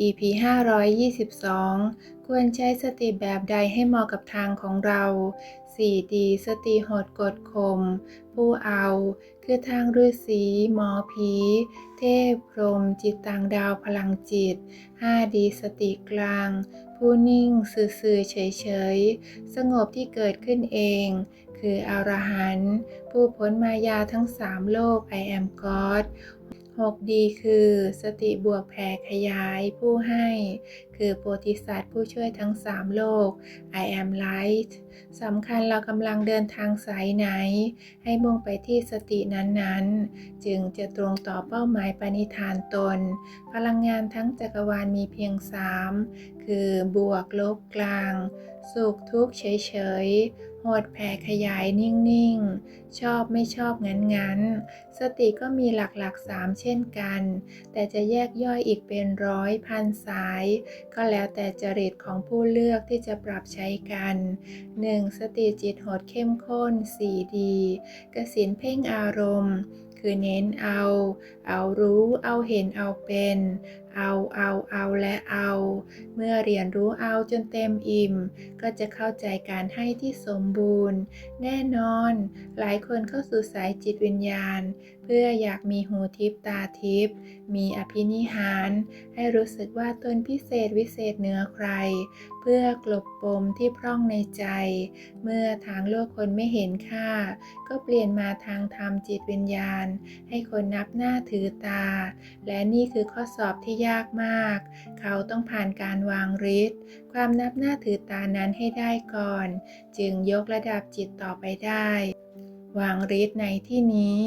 EP 522 ควรใช้สติแบบใดให้เหมาะกับทางของเรา 4D สติหดกดข่มผู้เอา คือทางฤาษีหมอผี เทพพรมจิตต่างดาวพลังจิต 5D สติกลาง ผู้นิ่งสื่อๆเฉยๆ สงบที่เกิดขึ้นเอง คืออรหันต์ผู้พ้นมายาทั้งสามโลก I am God 6D คือ สติบวกแผ่ขยายผู้ให้ คือโพธิสัตว์ผู้ช่วยทั้งสามโลก I am light สำคัญเรากำลังเดินทางสายไหน ให้มุ่งไปที่สตินั้นๆ จึงจะตรงต่อเป้าหมายปณิธานตน พลังงานทั้งจักรวาลมีเพียงสามคือบวกลบกลาง สุขทุกข์เฉยๆ หดแผ่ขยายนิ่งๆ ชอบไม่ชอบงั้นๆ สติก็มีหลักๆสามเช่นกัน แต่จะแยกย่อยอีกเป็นร้อยพันสาย ก็แล้วแต่จริตของผู้เลือกที่จะปรับใช้กัน 1. สติจิตหดเข้มข้น 4D กสินเพ่งอารมณ์คือเน้นเอา เอารู้ เอาเห็น เอาเป็น เอาเอาเอาและเอา เมื่อเรียนรู้เอาจนเต็มอิ่ม ก็จะเข้าใจการให้ที่สมบูรณ์ แน่นอน หลายคนเข้าสู่สายจิตวิญญาณ เพื่ออยากมีหูทิพตาทิพมีอภินิหาร ให้รู้สึกว่าตนพิเศษวิเศษเหนือใคร เพื่อกลบปมที่พร่องในใจ เมื่อทางโลกคนไม่เห็นค่า ก็เปลี่ยนมาทางธรรมจิตวิญญาณ ให้คนนับหน้าถือตา และนี่คือข้อสอบที่ยยากมาก เขาต้องผ่านการวางฤทธิ์ความนับหน้าถือตานั้นให้ได้ก่อน จึงยกระดับจิตต่อไปได้ วางฤทธิ์ในที่นี้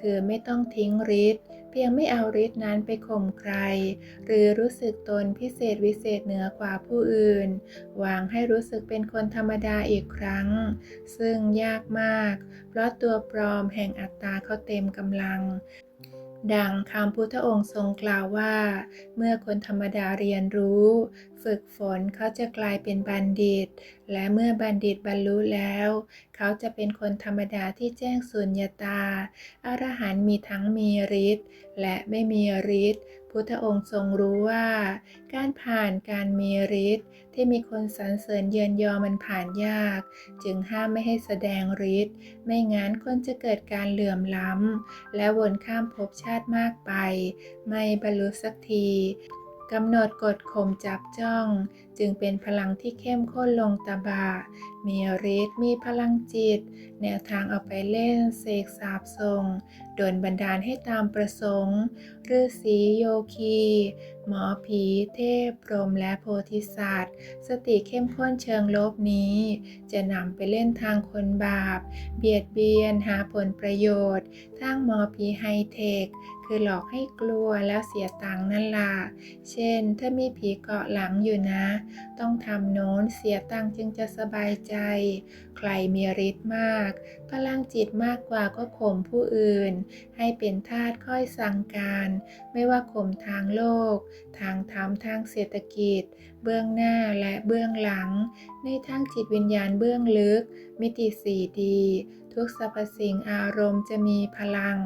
คือไม่ต้องทิ้งฤทธิ์เพียงไม่เอาฤทธิ์นั้นไปข่มใคร หรือรู้สึกตนพิเศษวิเศษเหนือกว่าผู้อื่น วางให้รู้สึกเป็นคนธรรมดาอีกครั้ง ซึ่งยากมาก เพราะตัวปลอมแห่งอัตตาเขาเต็มกำลัง ดังคำพุทธองค์ทรงกล่าวว่า เมื่อคนธรรมดาเรียนรู้ ฝึกฝนเขาจะกลายเป็นบัณฑิต และเมื่อบัณฑิตบรรลุแล้ว เขาจะเป็นคนธรรมดาที่แจ้งสุญญาตา อรหันต์มีทั้งมีฤทธิ์และไม่มีฤทธิ์พุทธองค์ทรงรู้ว่า การผ่านการมีฤทธิ์ที่มีคนสรรเสริญเยินยอมันผ่านยาก จึงห้ามไม่ให้แสดงฤทธิ์ไม่งั้นคนจะเกิดการเหลื่อมล้ำและวนข้ามภพชาติมากไป ไม่บรรลุสักที กำหนดกฎข่มจับจ้อง จึงเป็นพลังที่เข้มข้นลงตาบะมีฤทธิ์มีพลังจิต แนวทางเอาไปเล่นเสกสาบทรงโดนบันดาลให้ตามประสงค์ฤาษีโยคี หมอผี เทพพรหมและโพธิสัตว์ สติเข้มข้นเชิงลบนี้ จะนำไปเล่นทางคนบาป เบียดเบียนหาผลประโยชน์ทางหมอผีไฮเทคคือหลอกให้กลัวแล้วเสียตังค์นั่นล่ะ เช่น ถ้ามีผีเกาะหลังอยู่นะต้องทำโน้นเสียตังค์จึงจะสบายใจ ใครมีฤทธิ์มากพลังจิตมากกว่าก็ข่มผู้อื่น ให้เป็นทาสค่อยสั่งการ ไม่ว่าข่มทางโลก ทางธรรมทางเศรษฐกิจ เบื้องหน้าและเบื้องหลัง ในทางจิตวิญญาณเบื้องลึก มิติสี่ดีทุกสรรพสิ่งอารมณ์จะมีพลัง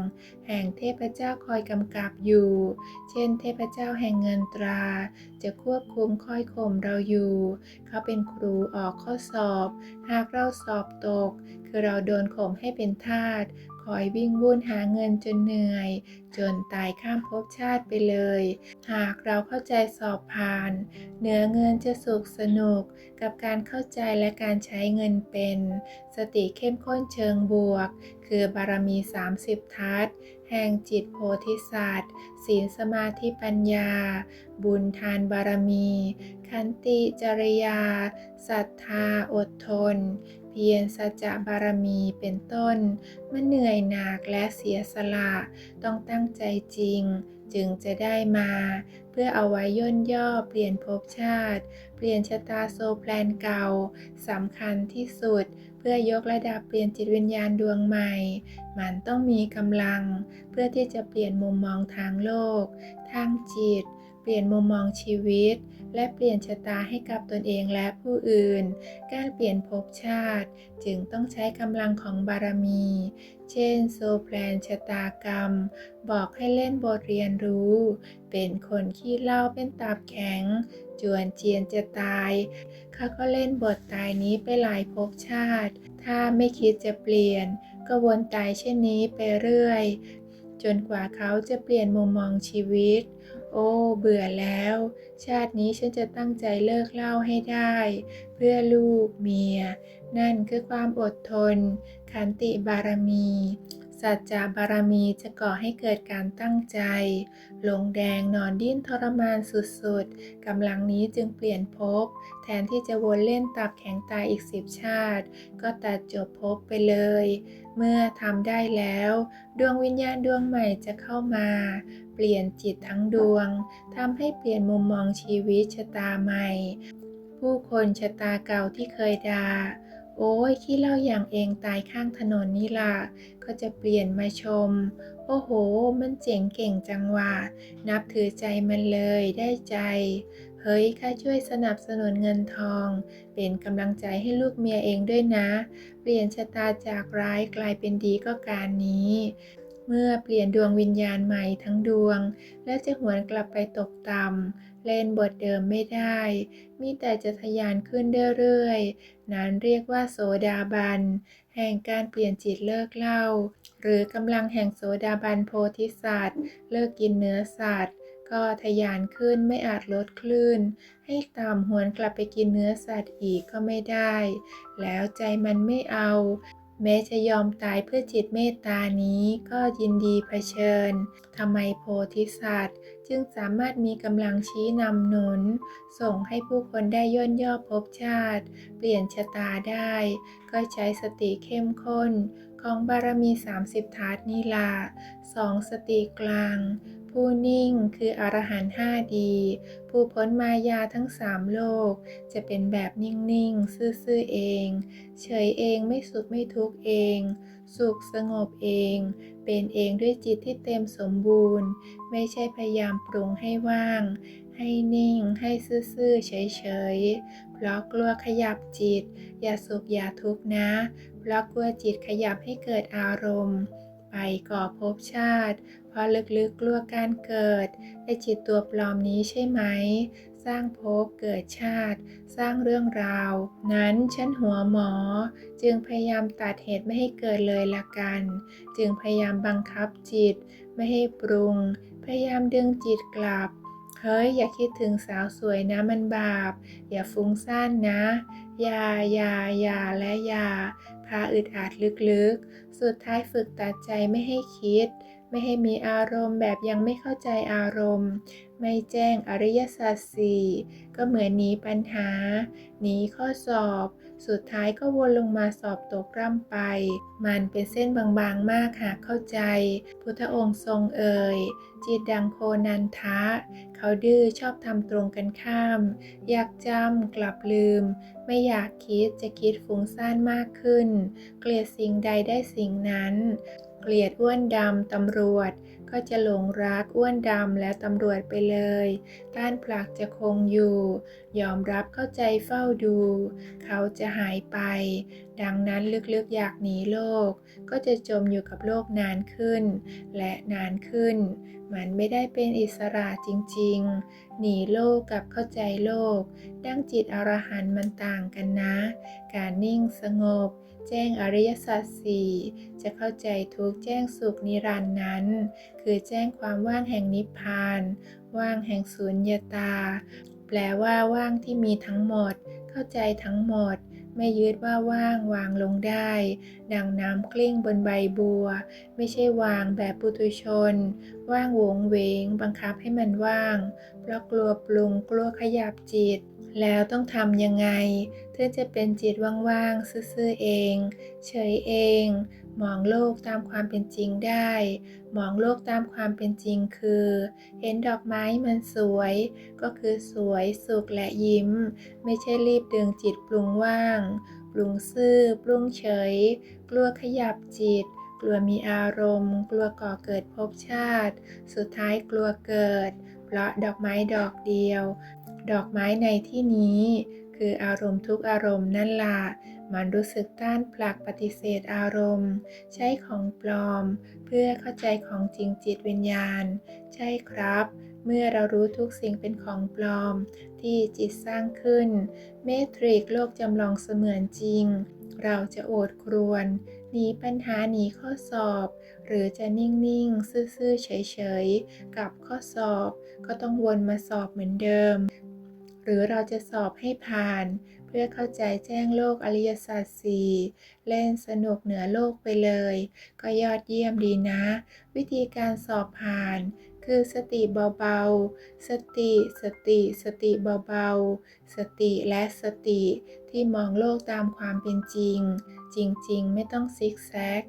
แห่งเทพเจ้าคอยกำกับอยู่ เช่น เทพเจ้าแห่งเงินตรา จะควบคุมค่อยข่มเราอยู่ เขาเป็นครูออกข้อสอบ หากเราสอบตก คือเราโดนข่มให้เป็นทาสคอยวิ่งวุ่นหาเงินจนเหนื่อย จนตายข้ามภพชาติไปเลย หากเราเข้าใจสอบผ่าน เหนือเงินจะสุขสนุกกับการเข้าใจและการใช้เงินเป็น สติเข้มข้นเชิงบวก คือบารมี 30 ทัศแห่งจิตโพธิสัตว์ ศีลสมาธิปัญญา บุญทานบารมี ขันติจริยาศรัทธาอดทน เพียรสัจบารมีเป็นต้น มันเหนื่อยหนักและเสียสละ ต้องตั้งใจจริง จึงจะได้มา เพื่อเอาไว้ย่นย่อเปลี่ยนภพชาติ เปลี่ยนชะตาโซแพลนเก่าสำคัญที่สุด เพื่อยกระดับเปลี่ยนจิตวิญญาณดวงใหม่ มันต้องมีกำลัง เพื่อที่จะเปลี่ยนมุมมองทางโลก ทางจิต เปลี่ยนมุมมองชีวิต และเปลี่ยนชะตาให้กับตนเองและผู้อื่น การเปลี่ยนภพชาติ จึงต้องใช้กำลังของบารมี เช่นโซแพลนชะตากรรม บอกให้เล่นบทเรียนรู้ เป็นคนขี้เล่าเป็นตับแข็ง จวนเจียนจะตายเขาก็เล่นบทตายนี้ไปหลายภพชาติ ถ้าไม่คิดจะเปลี่ยน ก็วนตายเช่นนี้ไปเรื่อย จนกว่าเขาจะเปลี่ยนมุมมองชีวิต โอ้ เบื่อแล้ว ชาตินี้ฉันจะตั้งใจเลิกเล่าให้ได้ เพื่อลูกเมีย นั่นคือความอดทน ขันติบารมีสัจจะบารมีจะก่อให้เกิดการตั้งใจลงแดงนอนดิ้นทรมานสุดๆ กำลังนี้จึงเปลี่ยนภพ แทนที่จะวนเล่นตับแข็งตายอีกสิบชาติ ก็ตัดจบภพไปเลย เมื่อทำได้แล้ว ดวงวิญญาณดวงใหม่จะเข้ามา เปลี่ยนจิตทั้งดวงทำให้เปลี่ยนมุมมองชีวิตชะตาใหม่ ผู้คนชะตาเก่าที่เคยด่าโอ้ยขี้เล่าอย่างเองตายข้างถนนนี่ล่ะ ก็จะเปลี่ยนมาชม โอ้โห มันเจ๋งเก่งจังว่ะนับถือใจมันเลยได้ใจ เฮ้ยข้าช่วยสนับสนุนเงินทอง เป็นกำลังใจให้ลูกเมียเองด้วยนะ เปลี่ยนชะตาจากร้ายกลายเป็นดีก็การนี้ เมื่อเปลี่ยนดวงวิญญาณใหม่ทั้งดวง และจะหวนกลับไปตกต่ำเล่นบทเดิมไม่ได้ มีแต่จะทะยานขึ้นเรื่อยๆ นั้นเรียกว่าโสดาบัน แห่งการเปลี่ยนจิตเลิกเล้าหรือกำลังแห่งโสดาบันโพธิสัตว์ เลิกกินเนื้อสัตว์ก็ทะยานขึ้นไม่อาจลดคลื่น ให้ต่ำหวนกลับไปกินเนื้อสัตว์อีกก็ไม่ได้ แล้วใจมันไม่เอา แม้จะยอมตายเพื่อจิตเมตตานี้ก็ยินดีเผชิญทำไมโพธิสัตว์ จึงสามารถมีกำลังชี้นำหนุน ส่งให้ผู้คนได้ย่นย่อภพชาติ เปลี่ยนชะตาได้ ก็ใช้สติเข้มข้น ของบารมี 30ทัศนีล่ะสองสติกลาง ผู้นิ่งคืออรหันต์ห้าดี ผู้พ้นมายาทั้งสามโลก จะเป็นแบบนิ่งๆ ซื่อๆเอง เฉยเองไม่สุขไม่ทุกข์เอง สุขสงบเอง เป็นเองด้วยจิตที่เต็มสมบูรณ์ ไม่ใช่พยายามปรุงให้ว่าง ให้นิ่ง ให้ซื่อๆ เฉยๆ เพราะกลัวขยับจิต อย่าสุขอย่าทุกข์นะ เพราะกลัวจิตขยับให้เกิดอารมณ์ ไปก่อภพชาติ เพราะลึกๆกลัวการเกิดไอจิตตัวปลอมนี้ใช่ไหม สร้างภพเกิดชาติ สร้างเรื่องราว นั้นฉันหัวหมอ จึงพยายามตัดเหตุไม่ให้เกิดเลยละกัน จึงพยายามบังคับจิต ไม่ให้ปรุง พยายามดึงจิตกลับเฮ้ยอย่าคิดถึงสาวสวยนะมันบาป อย่าฟุ้งซ่านนะ อย่าอย่าอย่าและอย่าพาอึดอัดลึกๆ สุดท้ายฝึกตัดใจไม่ให้คิด ไม่ให้มีอารมณ์แบบยังไม่เข้าใจอารมณ์ ไม่แจ้งอริยสัจสี่ก็เหมือนหนีปัญหา หนีข้อสอบ สุดท้ายก็วนลงมาสอบตกร่ำไป มันเป็นเส้นบางๆมากหากเข้าใจ พุทธองค์ทรงเอ่ยจิตดังโคนันทะ เขาดื้อชอบทำตรงกันข้าม อยากจำกลับลืม ไม่อยากคิดจะคิดฟุ้งซ่านมากขึ้น เกลียดสิ่งใดได้สิ่งนั้น เกลียดอ้วนดำตำรวจ ก็จะหลงรักอ้วนดำและตำรวจไปเลย ต้านผลักจะคงอยู่ ยอมรับเข้าใจเฝ้าดู เขาจะหายไป ดังนั้นลึกๆอยากหนีโลก ก็จะจมอยู่กับโลกนานขึ้น และนานขึ้น มันไม่ได้เป็นอิสระจริงๆ หนีโลกกับเข้าใจโลก ดั้งจิตอรหันต์มันต่างกันนะ การนิ่งสงบ แจ้งอริยสัจสี่จะเข้าใจทุกแจ้งสุขนิรันดร์นั้น คือแจ้งความว่างแห่งนิพพาน ว่างแห่งสุญญตา แปลว่าว่างที่มีทั้งหมด เข้าใจทั้งหมดไม่ยึดว่าว่างวางลงได้ ดังน้ำกลิ้งบนใบบัว ไม่ใช่วางแบบปุถุชน ว่างวงเวง บังคับให้มันว่าง เพราะกลัวปรุงกลัวขยับจิต แล้วต้องทำยังไงถึงจะเป็นจิตว่างๆซื่อๆเอง เฉยเอง มองโลกตามความเป็นจริงได้ มองโลกตามความเป็นจริงคือ เห็นดอกไม้มันสวย ก็คือสวยสุขและยิ้ม ไม่ใช่รีบดึงจิตปรุงว่าง ปรุงซื่อปรุงเฉย กลัวขยับจิต กลัวมีอารมณ์ กลัวก่อเกิดภพชาติ สุดท้ายกลัวเกิด เพเพราะดอกไม้ดอกเดียว ดอกไม้ในที่นี้ คืออารมณ์ทุกอารมณ์นั่นล่ะมันรู้สึกต้านผลักปฏิเสธอารมณ์ ใช้ของปลอม เพื่อเข้าใจของจริงจิตวิญญาณ ใช่ครับ เมื่อเรารู้ทุกสิ่งเป็นของปลอม ที่จิตสร้างขึ้น เมตริกโลกจำลองเสมือนจริง เราจะโอดครวนหนีปัญหาหนีข้อสอบ หรือจะนิ่งๆ ซื่อๆ เฉยๆ กับข้อสอบ ก็ต้องวนมาสอบเหมือนเดิม หรือเราจะสอบให้ผ่าน เพื่อเข้าใจแจ้งโลกอริยสัจสี่เล่นสนุกเหนือโลกไปเลย ก็ยอดเยี่ยมดีนะ วิธีการสอบผ่าน คือสติเบาๆ สติ สติ สติเบาๆ สติและสติที่มองโลกตามความเป็นจริง จริง ๆ ไม่ต้องซิกแซก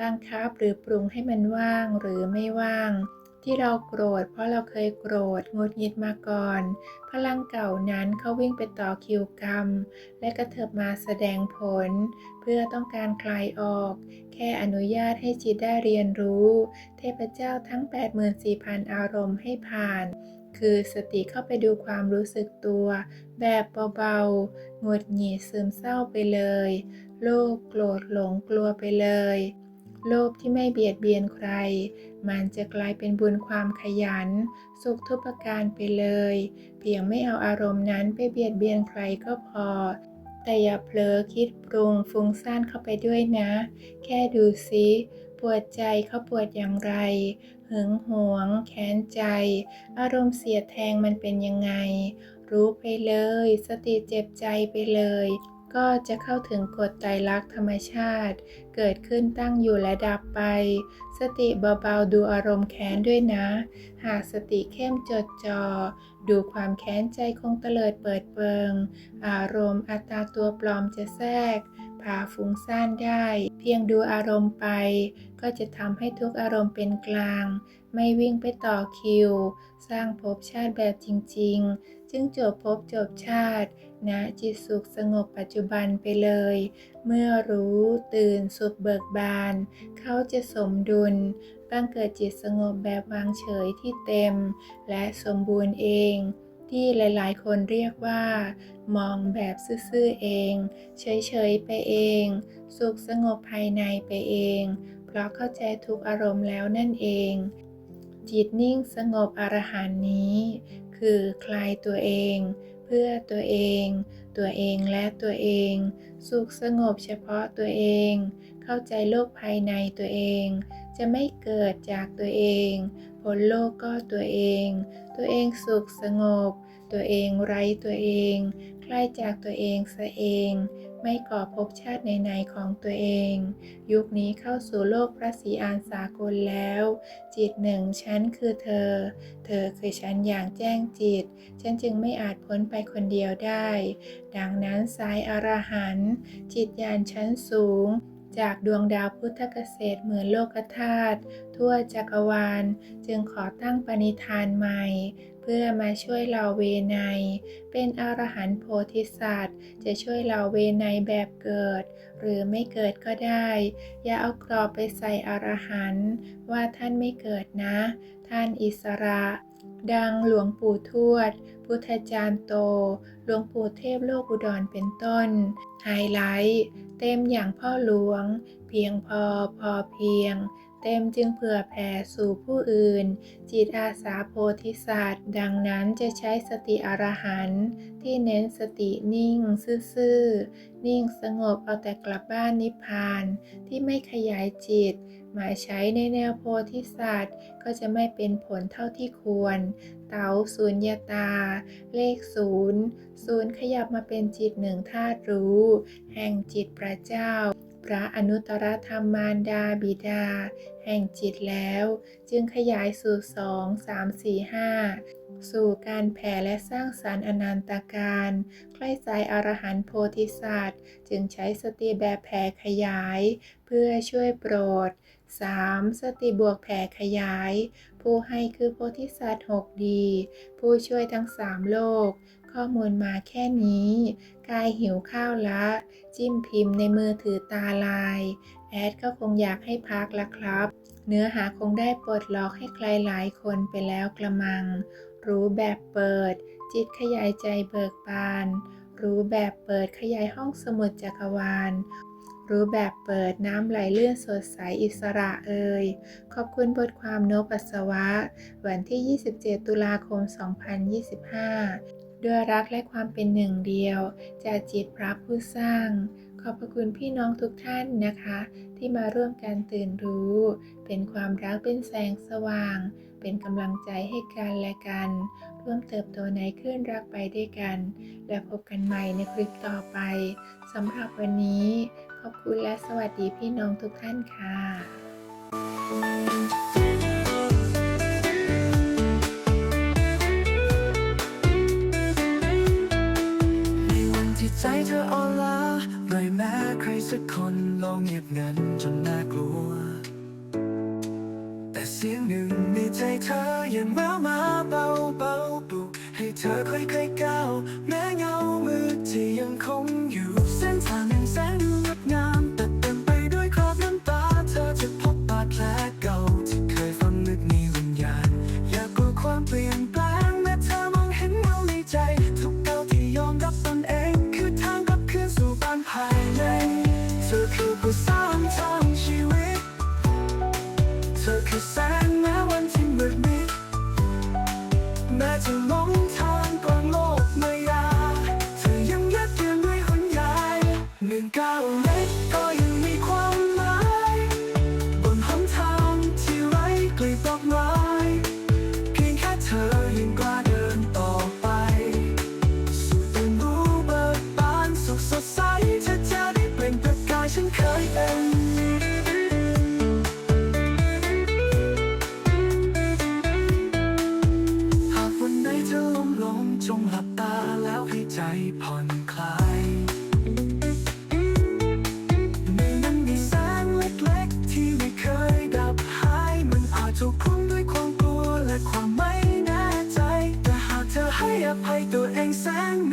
บังคับหรือปรุงให้มันว่างหรือไม่ว่าง ที่เราโกรธเพราะเราเคยโกรธงดงิดมาก่อน พลังเก่านั้นเขาวิ่งไปต่อคิวกรรม และกระเถิบมาแสดงผล เพื่อต้องการคลายออก แค่อนุญาตให้จิตได้เรียนรู้ เทพเจ้าทั้ง 84,000 อารมณ์ให้ผ่าน คือสติเข้าไปดูความรู้สึกตัว แบบเบาๆงดหงิดซึมเศร้าไปเลย โลภโกรธหลงกลัวไปเลย โลภที่ไม่เบียดเบียนใคร มันจะกลายเป็นบุญความขยัน สุขทุกประการไปเลย เพียงไม่เอาอารมณ์นั้นไปเบียดเบียนใครก็พอ แต่อย่าเผลอคิดปรุงฟุ้งซ่านเข้าไปด้วยนะ แค่ดูซิปวดใจเขาปวดอย่างไร หึงหวง แค้นใจ อารมณ์เสียแทงมันเป็นยังไง รู้ไปเลย สติเจ็บใจไปเลย ก็จะเข้าถึงกฎไตรลักษณ์ธรรมชาติ เกิดขึ้นตั้งอยู่และดับไป สติเบาๆดูอารมณ์แค้นด้วยนะ หากสติเข้มจดจอ่อดูความแค้นใจคงเตลิดเปิดเปิง อารมณ์อัตตาตัวปลอมจะแทรกพาฟุ้งซ่านได้ เพียงดูอารมณ์ไป ก็จะทำให้ทุกอารมณ์เป็นกลาง ไม่วิ่งไปต่อคิว สร้างภพชาติแบบจริง ๆ จึงจบภพจบชาตินะจิตสุขสงบปัจจุบันไปเลย เมื่อรู้ตื่นสุขเบิกบาน เขาจะสมดุลบังเกิดจิตสงบแบบวางเฉยที่เต็ม และสมบูรณ์เอง ที่หลายๆ คนเรียกว่า มองแบบซื่อๆเอง เฉยๆไปเอง สุขสงบภายในไปเอง เพราะเข้าใจทุกอารมณ์แล้วนั่นเองจิตนิ่งสงบอรหันนี้ คือคลายตัวเอง เพื่อตัวเอง ตัวเองและตัวเอง สุขสงบเฉพาะตัวเอง เข้าใจโลกภายในตัวเอง จะไม่เกิดจากตัวเอง ผลโลกก็ตัวเอง ตัวเองสุขสงบ ตัวเองไร้ตัวเอง ใกล้จากตัวเองซะเอง ไม่ก่อภพชาติในๆของตัวเอง ยุคนี้เข้าสู่โลกพระศรีอานสากลแล้ว จิตหนึ่งฉันคือเธอ เธอคือฉันอย่างแจ้งจิต ฉันจึงไม่อาจพ้นไปคนเดียวได้ ดังนั้นสายอรหันจิตญาณชั้นสูงจากดวงดาวพุทธเกษตรเหมือนโลกธาตุทั่วจักรวาล จึงขอตั้งปณิธานใหม่ เพื่อมาช่วยเราเวไนเป็นอรหันต์โพธิสัตว์ จะช่วยเราเวไนแบบเกิด หรือไม่เกิดก็ได้ อย่าเอากรอบไปใส่อรหันต์ว่าท่านไม่เกิดนะ ท่านอิสระ ดังหลวงปู่ทวด พุทธจารย์โต หลวงปู่เทพโลกอุดรเป็นต้น ไฮไลท์ เต็มอย่างพ่อหลวง เพียงพอพอเพียง เต็มจึงเผื่อแผ่สู่ผู้อื่น จิตอาสาโพธิสัตว์ ดังนั้นจะใช้สติอรหันต์ที่เน้นสตินิ่ง ซื่อๆ นิ่งสงบเอาแต่กลับบ้านนิพพาน ที่ไม่ขยายจิต หมายใช้ในแนวโพธิสัตว์ ก็จะไม่เป็นผลเท่าที่ควร เต๋าศูนยตา เลขศูนย์ศูนย์ขยับมาเป็นจิตหนึ่งธาตุรู้ แห่งจิตพระเจ้า พระอนุตตรธรรมมารดาบิดา แห่งจิตแล้ว จึงขยายสู่สองสามสี่ห้าสู่การแผ่และสร้างสารรค์อนันตการใกล้สายอรหันตโพธิสัตว์ จึงใช้สติแบบแผ่ขยาย เพื่อช่วยโปรด 3. สติบวกแผ่ขยาย ผู้ให้คือโพธิสัตว์หกดี ผู้ช่วยทั้งสามโลก ข้อมูลมาแค่นี้ กายหิวข้าวละ จิ้มพิมพ์ในมือถือตาลาย แอดก็คงอยากให้พักละครับ เนื้อหาคงได้ปลดล็อกให้ใครหลายคนไปแล้วกระมัง รู้แบบเปิด จิตขยายใจเบิกบาน รู้แบบเปิดขยายห้องสมุดจักรวาล รู้แบบเปิดน้ำไหลเลื่อนสดใสอิสระเอ่ย ขอบคุณบทความโนปัสสวะ วันที่ 27 ตุลาคม 2025 ด้วยรักและความเป็นหนึ่งเดียว จากจิตพระผู้สร้าง ขอบพระคุณพี่น้องทุกท่านนะคะ ที่มาร่วมกันตื่นรู้ เป็นความรักเป็นแสงสว่าง เป็นกำลังใจให้กันและกัน ร่วมเติบโตในคลื่นรักไปด้วยกัน และพบกันใหม่ในคลิปต่อไปสำหรับวันนี้ ขอบคุณและสวัสดีพี่น้องทุกท่านค่ะใจเธออ่อนล้าไม่แม้ใครสักคนลองเงียบงินจนน่ากลัว แต่เสียงหนึ่งในใจเธอยังแววมาเบาเบาปลุกให้เธอค่อยๆก้าวแม้เงามืดที่ยังคงอยู่เส้นทางแห่งแสงดูงดง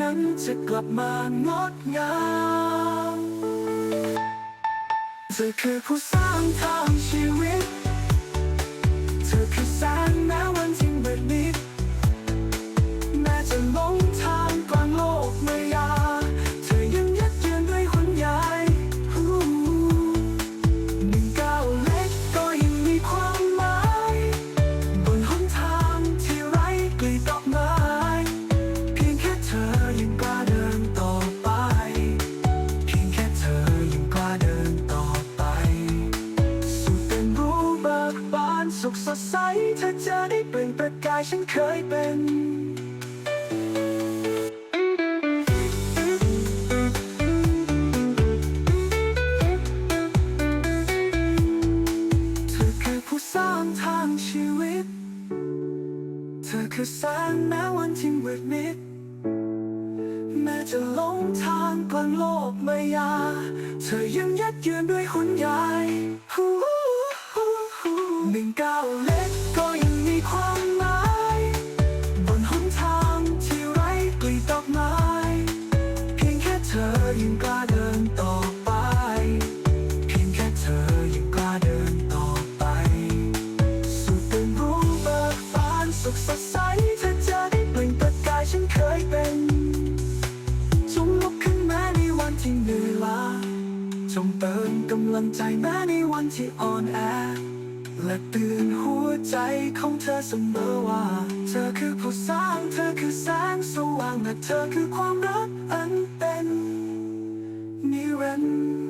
นั้นจะกลับมางดงามเธอคือผู้สร้างทางชีวิตายฉันเคยเป็นเธอคือผู้สร้างทางชีวิต เธอคือแสงแม้วันที่มืดมิดแม้จะหลงทางกลางโลกมายา เธอยังยัดเยืนด้วยหุ่นใหญ่หนึ่งเก้าเล และเตือนหัวใจของเธอเสมอว่า เธอคือผู้สร้าง เธอคือแสงสว่างและเธอคือความรักอันเป็นนิรันดร์